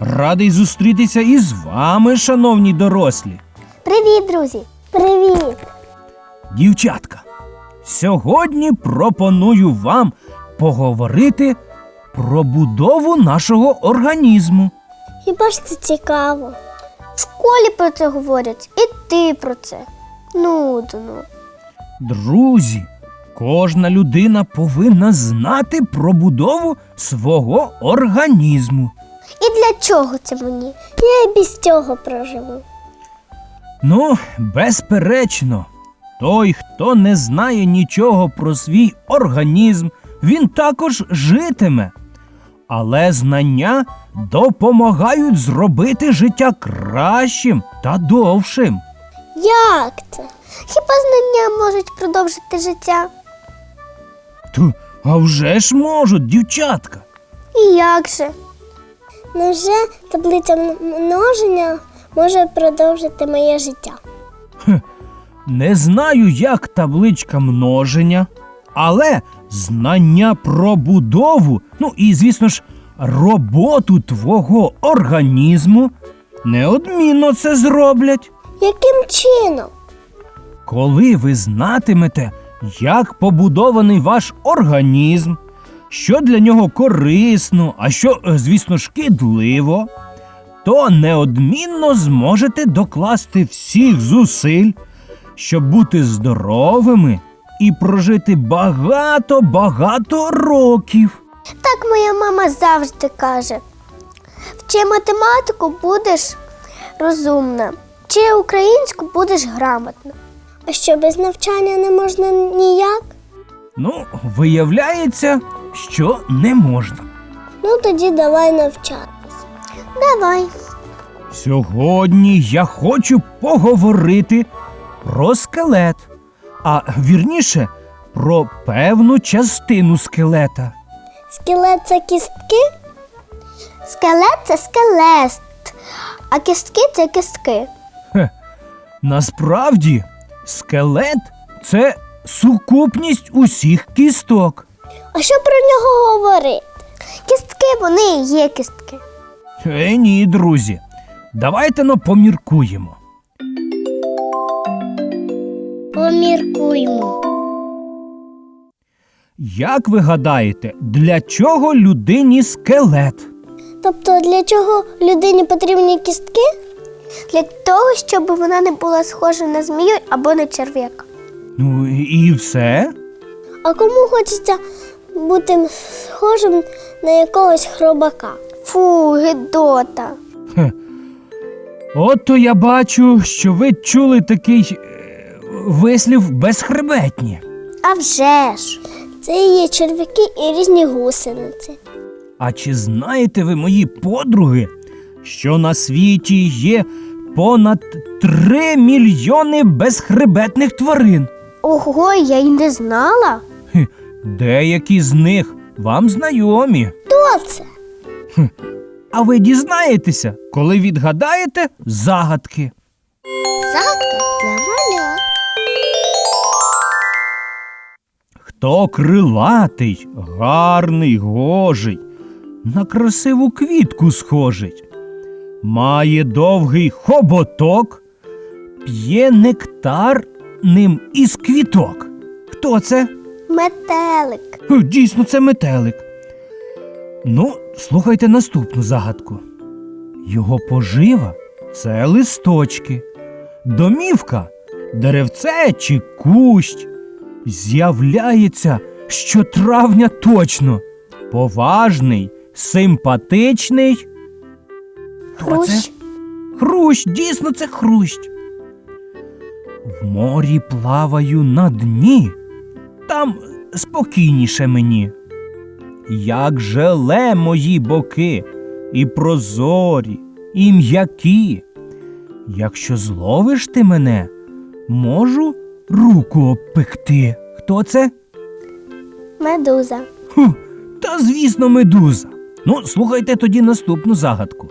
Радий зустрітися із вами, шановні дорослі. Привіт, друзі! Привіт! Дівчатка, сьогодні пропоную вам поговорити про будову нашого організму. Хіба ж це цікаво? В школі про це говорять, і ти про це. Нудно. Друзі, кожна людина повинна знати про будову свого організму. І для чого це мені? Я і без цього проживу. Ну, безперечно, той, хто не знає нічого про свій організм, він також житиме. Але знання допомагають зробити життя кращим та довшим. Як це? Хіба знання можуть продовжити життя? Ту, а вже ж можуть, дівчатка. І як же? Невже таблиця множення може продовжити моє життя? Не знаю, як табличка множення, але знання про будову, ну і, звісно ж, роботу твого організму неодмінно це зроблять. Яким чином? Коли ви знатимете, як побудований ваш організм, що для нього корисно, а що, е, звісно, шкідливо, то неодмінно зможете докласти всіх зусиль, щоб бути здоровими і прожити багато-багато років. Так моя мама завжди каже. Вчи математику будеш розумна, вчи українську будеш грамотна. А що без навчання не можна ніяк? Ну, виявляється, що не можна. Ну тоді давай навчатись. Давай. Сьогодні я хочу поговорити про скелет, а вірніше про певну частину скелета. Скелет це кістки? Скелет це скелет, а кістки це кістки. Насправді, скелет це сукупність усіх кісток. А що про нього говорити? Кістки вони і є кістки. Е, ні, друзі. Давайте но поміркуємо. Поміркуймо. Як ви гадаєте, для чого людині скелет? Тобто для чого людині потрібні кістки? Для того, щоб вона не була схожа на змію або на черв'яка. Ну і все? А кому хочеться бути схожим на якогось хробака? Фу, гидота. От то я бачу, що ви чули такий е, вислів безхребетні. А вже ж. Це є черв'яки і різні гусениці. А чи знаєте ви, мої подруги, що на світі є понад 3 мільйони безхребетних тварин? Ого, я й не знала. Деякі з них вам знайомі. Хто це? А ви дізнаєтеся, коли відгадаєте загадки. Загадка для маля. Хто крилатий, гарний, гожий, на красиву квітку схожий, має довгий хоботок, п'є нектар ним із квіток. Хто це? Метелик. Дійсно, це метелик. Ну, слухайте наступну загадку. Його пожива це листочки, домівка, деревце чи кущ. З'являється щотравня точно. Поважний, симпатичний. Хто це? Хрущ. Хрущ, дійсно, це хрущ. В морі плаваю на дні, там спокійніше мені. Як желе мої боки, і прозорі, і м'які. Якщо зловиш ти мене, можу руку обпекти. Хто це? Медуза. Ху, та звісно, медуза. Ну, слухайте тоді наступну загадку.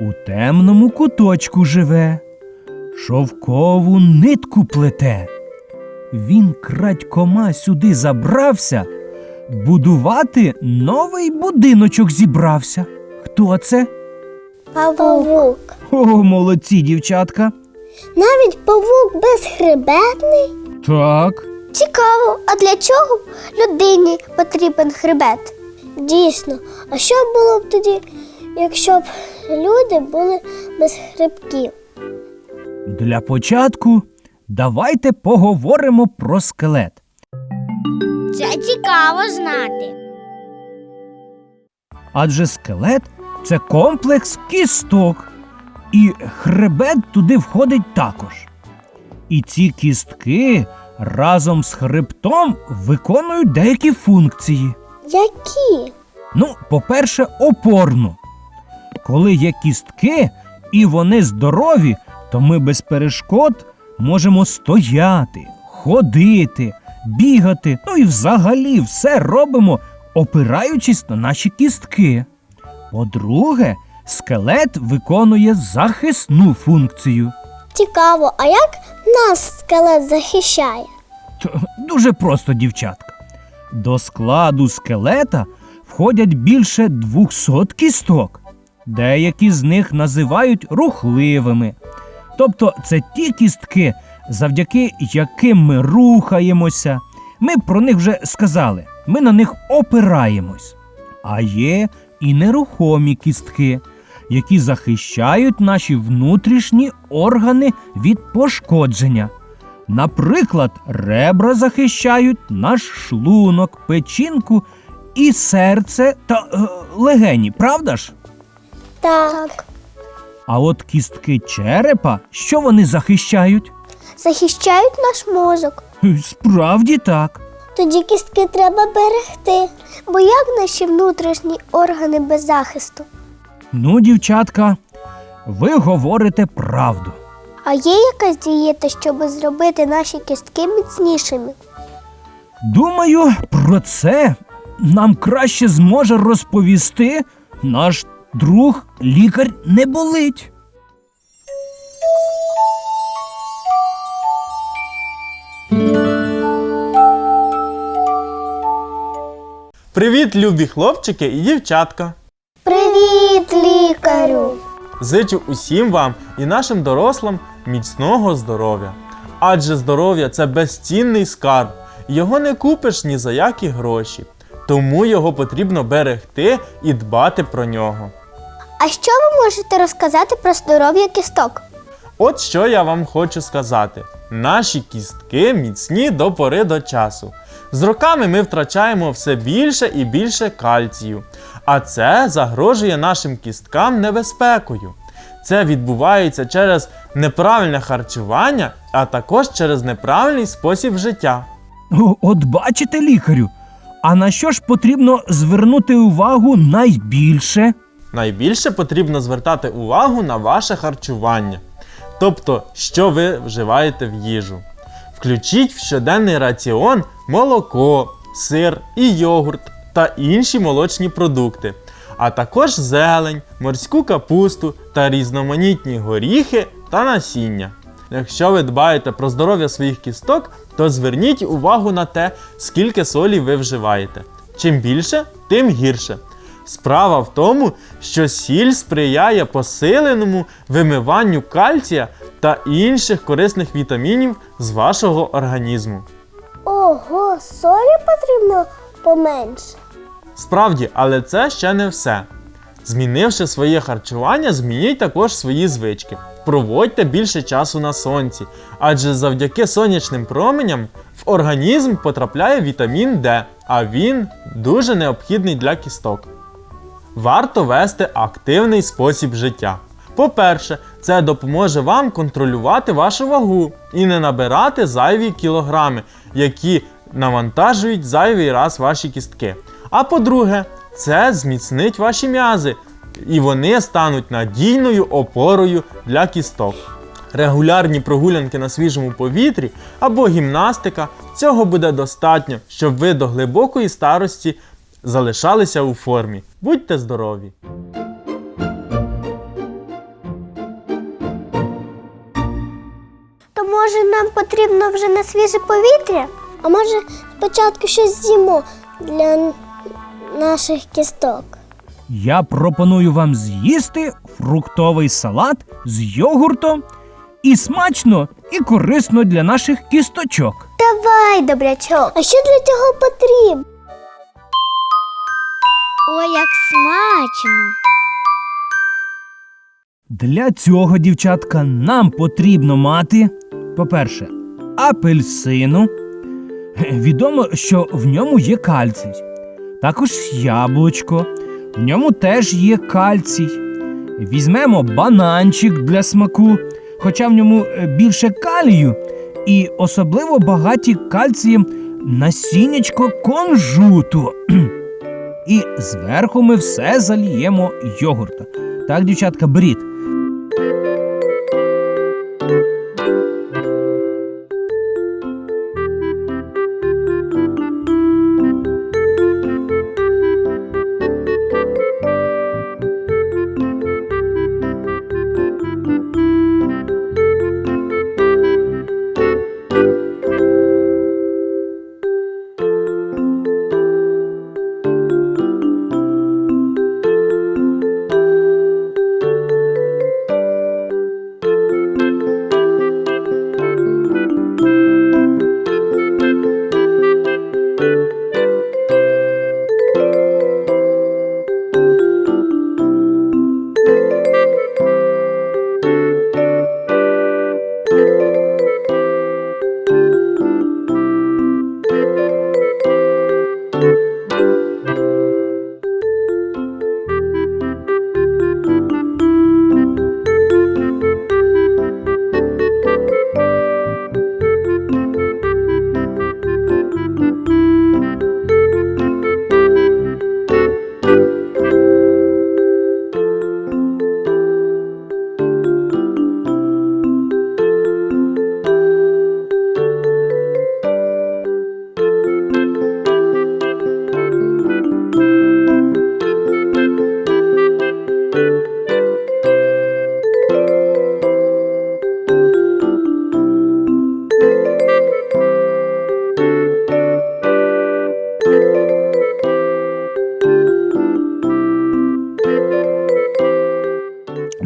У темному куточку живе, шовкову нитку плете. Він крадькома сюди забрався, будувати новий будиночок зібрався. Хто це? Павук. О, молодці, дівчатка. Навіть павук безхребетний. Так. Цікаво, а для чого людині потрібен хребет? Дійсно, а що було б тоді, якщо б люди були без хребків? Для початку давайте поговоримо про скелет. Це цікаво знати. Адже скелет це комплекс кісток, і хребет туди входить також. І ці кістки разом з хребтом виконують деякі функції. Які? Ну, по-перше, опорну. Коли є кістки і вони здорові, то ми без перешкод можемо стояти, ходити, бігати, ну і взагалі все робимо, опираючись на наші кістки. По-друге, скелет виконує захисну функцію. Цікаво, а як нас скелет захищає? Т- Дуже просто, дівчатка. До складу скелета входять більше 200 кісток. Деякі з них називають рухливими. Тобто це ті кістки, завдяки яким ми рухаємося. Ми про них вже сказали, ми на них опираємось. А є і нерухомі кістки, які захищають наші внутрішні органи від пошкодження. Наприклад, ребра захищають наш шлунок, печінку і серце та е, легені, правда ж? Так. А от кістки черепа, що вони захищають? Захищають наш мозок. Справді так. Тоді кістки треба берегти. Бо як наші внутрішні органи без захисту? Ну, дівчатка, ви говорите правду. А є якась дієта, щоб зробити наші кістки міцнішими? Думаю, про це нам краще зможе розповісти наш друг лікар не болить. Привіт, любі хлопчики і дівчатка! Привіт, лікарю! Зичу усім вам і нашим дорослим міцного здоров'я. Адже здоров'я це безцінний скарб, його не купиш ні за які гроші. Тому його потрібно берегти і дбати про нього. А що ви можете розказати про здоров'я кісток? От що я вам хочу сказати: наші кістки міцні до пори до часу. З роками ми втрачаємо все більше і більше кальцію, а це загрожує нашим кісткам небезпекою. Це відбувається через неправильне харчування, а також через неправильний спосіб життя. От бачите, лікарю, а на що ж потрібно звернути увагу найбільше? Найбільше потрібно звертати увагу на ваше харчування, тобто, що ви вживаєте в їжу. Включіть в щоденний раціон молоко, сир і йогурт та інші молочні продукти, а також зелень, морську капусту та різноманітні горіхи та насіння. Якщо ви дбаєте про здоров'я своїх кісток, то зверніть увагу на те, скільки солі ви вживаєте. Чим більше, тим гірше. Справа в тому, що сіль сприяє посиленому вимиванню кальція та інших корисних вітамінів з вашого організму. Ого, солі потрібно поменше. Справді, але це ще не все. Змінивши своє харчування, змініть також свої звички. Проводьте більше часу на сонці, адже завдяки сонячним променям в організм потрапляє вітамін Д, а він дуже необхідний для кісток. Варто вести активний спосіб життя. По-перше, це допоможе вам контролювати вашу вагу і не набирати зайві кілограми, які навантажують зайвий раз ваші кістки. А по-друге, це зміцнить ваші м'язи і вони стануть надійною опорою для кісток. Регулярні прогулянки на свіжому повітрі або гімнастика цього буде достатньо, щоб ви до глибокої старості залишалися у формі. Будьте здорові! То може нам потрібно вже на свіже повітря? А може спочатку щось з'їмо для наших кісток? Я пропоную вам з'їсти фруктовий салат з йогуртом і смачно, і корисно для наших кісточок. Давай, добрячок. А що для цього потрібно? Ой, як смачно. Для цього, дівчатка, нам потрібно мати, по-перше, апельсину. Відомо, що в ньому є кальцій. Також яблучко. В ньому теж є кальцій. Візьмемо бананчик для смаку, хоча в ньому е, більше калію, і особливо багаті кальцієм насіннячко конжуту. І зверху ми все заліємо йогурта. Так, дівчатка, беріть.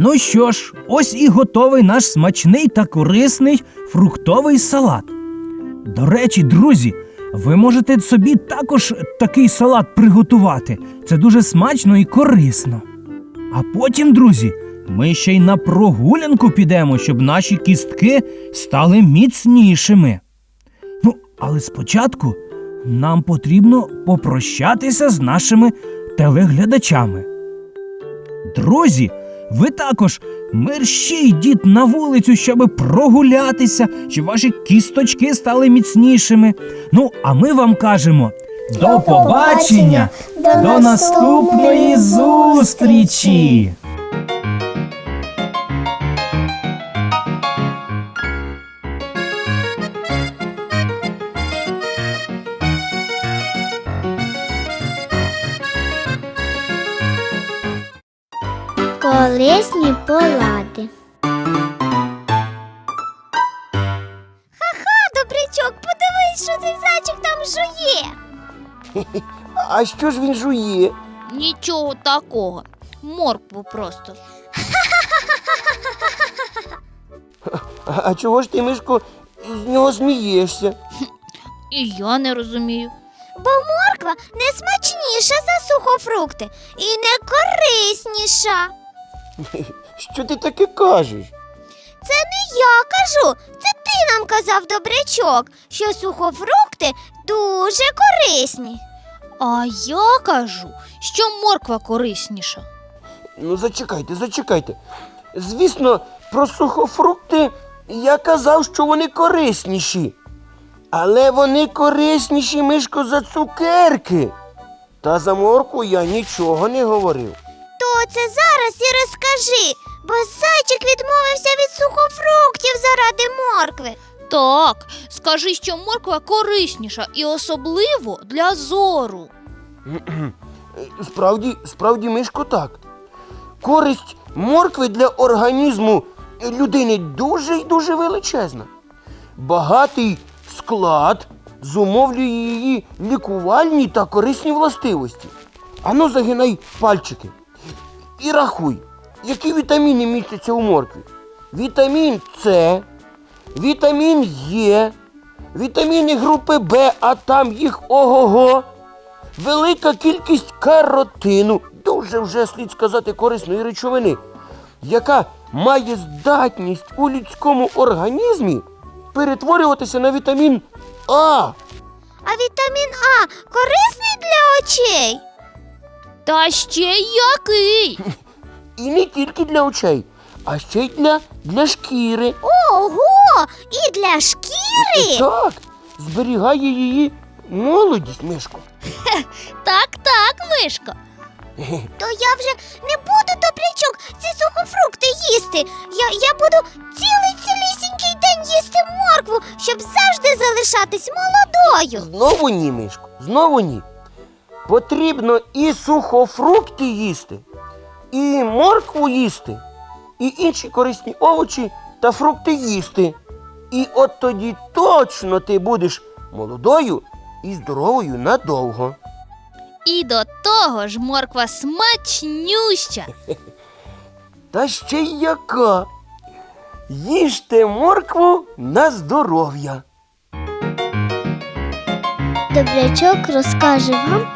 Ну що ж, ось і готовий наш смачний та корисний фруктовий салат. До речі, друзі, ви можете собі також такий салат приготувати. Це дуже смачно і корисно. А потім, друзі, ми ще й на прогулянку підемо, щоб наші кістки стали міцнішими. Ну, але спочатку нам потрібно попрощатися з нашими телеглядачами. Друзі, ви також мерщій дід на вулицю, щоб прогулятися, щоб ваші кісточки стали міцнішими. Ну, а ми вам кажемо до побачення, до наступної зустрічі! Корисні полади. Ха-ха, добрячок, подивись, що цей зайчик там жує. А що ж він жує? Нічого такого. Моркву просто. А а чого ж ти, Мишко, з нього смієшся? І я не розумію. Бо морква не смачніша за сухофрукти і не корисніша. Що ти таке кажеш? Це не я кажу, це ти нам казав добрячок, що сухофрукти дуже корисні. А я кажу, що морква корисніша. Ну, зачекайте, зачекайте. Звісно, про сухофрукти я казав, що вони корисніші. Але вони корисніші, Мишко, за цукерки. Та за морку я нічого не говорив. Оце зараз і розкажи, бо зайчик відмовився від сухофруктів заради моркви. Так, скажи, що морква корисніша і особливо для зору. Справді, справді, Мишко, так. Користь моркви для організму людини дуже й дуже величезна. Багатий склад зумовлює її лікувальні та корисні властивості. Ану, загинай пальчики. І рахуй, які вітаміни містяться у моркві. Вітамін С, вітамін Е, вітаміни групи Б, а там їх ого-го. Велика кількість каротину, дуже вже слід сказати корисної речовини, яка має здатність у людському організмі перетворюватися на вітамін А. А вітамін А корисний для очей? Та ще який? І не тільки для очей, а ще й для, для шкіри. Ого! І для шкіри? Так, зберігає її молодість, Мишко. Так, так, мишко. То я вже не буду добрячок ці сухофрукти їсти. Я, я буду цілий цілісінький день їсти моркву, щоб завжди залишатись молодою. Знову ні, Мишко, знову ні. Потрібно і сухофрукти їсти, і моркву їсти, і інші корисні овочі та фрукти їсти. І от тоді точно ти будеш молодою і здоровою надовго. І до того ж морква смачнюща. Та ще й яка. Їжте моркву на здоров'я. Добрячок розкаже вам